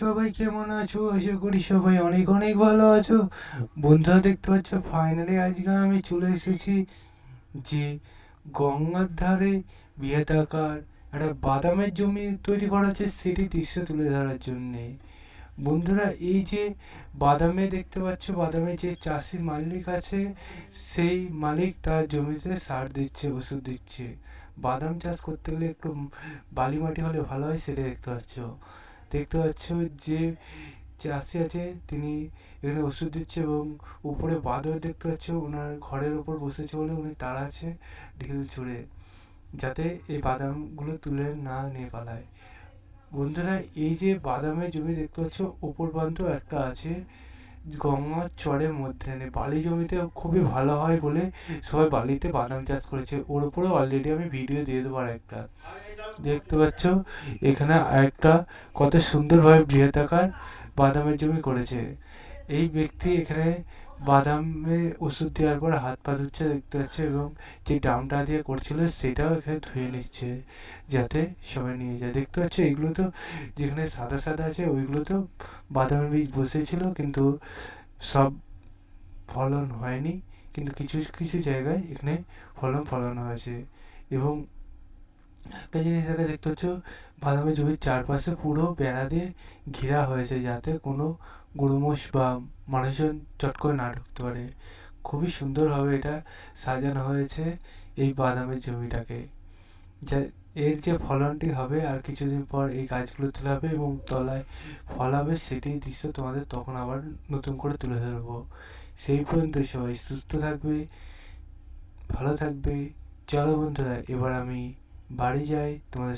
সবাই কেমন আছো? আশা করি সবাই অনেক অনেক ভালো আছো। বন্ধুরা দেখতে পাচ্ছ ফাইনালি আজকে আমি চলে এসেছি যে গঙ্গার ধারে বৃহদাকার একটা বাদামের জমি তৈরি করা হচ্ছে সেটি দৃশ্য তুলে ধরার জন্যে। বন্ধুরা, এই যে বাদামে দেখতে পাচ্ছ বাদামে যে চাষি মালিক আছে, সেই মালিক তার জমিতে সার দিচ্ছে, ওষুধ দিচ্ছে। বাদাম চাষ করতে গেলে একটু বালি মাটি হলে ভালো হয়, সেটা দেখতে পাচ্ছ। দেখতে পাচ্ছ যে চাষি আছে তিনি এখানে ওষুধ দিচ্ছে এবং উপরে বাদর দেখতে পাচ্ছ, ওনার ঘরের উপর বসেছে বলে উনি তাড়াচ্ছে ঢিল ছুঁড়ে, যাতে এই বাদামগুলো তুলে না নিয়ে পালায়। বন্ধুরা, এই যে বাদামের জমি দেখতে পাচ্ছ উপর প্রান্ত একটা আছে গঙ্গার চরের মধ্যে বালি জমিতে খুবই ভালো হয় বলে সবাই বালিতে বাদাম চাষ করেছে। ওর উপরেও অলরেডি আমি ভিডিও দিয়ে দেবো আর একটা দেখতে পাচ্ছ, এখানে আরেকটা কত সুন্দরভাবে বৃহদাকার বাদামের জমি করেছে। এই ব্যক্তি এখানে বাদামে ওষুধ দেওয়ার পর হাত পা ধুচ্ছে দেখতে পাচ্ছ এবং যে ডামটা দিয়ে করছিল সেটাও এখানে ধুয়ে নিচ্ছে যাতে সবাই নিয়ে যায়। দেখতে পাচ্ছ, এগুলো তো যেখানে সাদা সাদা আছে ওইগুলো তো বাদামের বীজ বসেছিল কিন্তু সব ফলন হয়নি। কিন্তু কিছু কিছু জায়গায় এখানে ফলন ফলন হয়েছে এবং একটা জিনিস এখানে দেখতে পাচ্ছ বাদামের জমির চারপাশে পুরো বেড়া দিয়ে ঘেরা হয়েছে যাতে কোনো গরুমোষ বা মানুষজন চট করে না ঢুকতে পারে। খুবই সুন্দরভাবে এটা সাজানো হয়েছে এই বাদামের জমিটাকে। যা, এর যে ফলনটি হবে আর কিছুদিন পর এই গাছগুলো তুলে হবে এবং তলায় ফল হবে সেটি দৃশ্য তোমাদের তখন আবার নতুন করে তুলে ধরবো। সেই পর্যন্ত সবাই সুস্থ থাকবে, ভালো থাকবে। চলো বন্ধুরা, এবার আমি বাড়ি যাই তোমাদের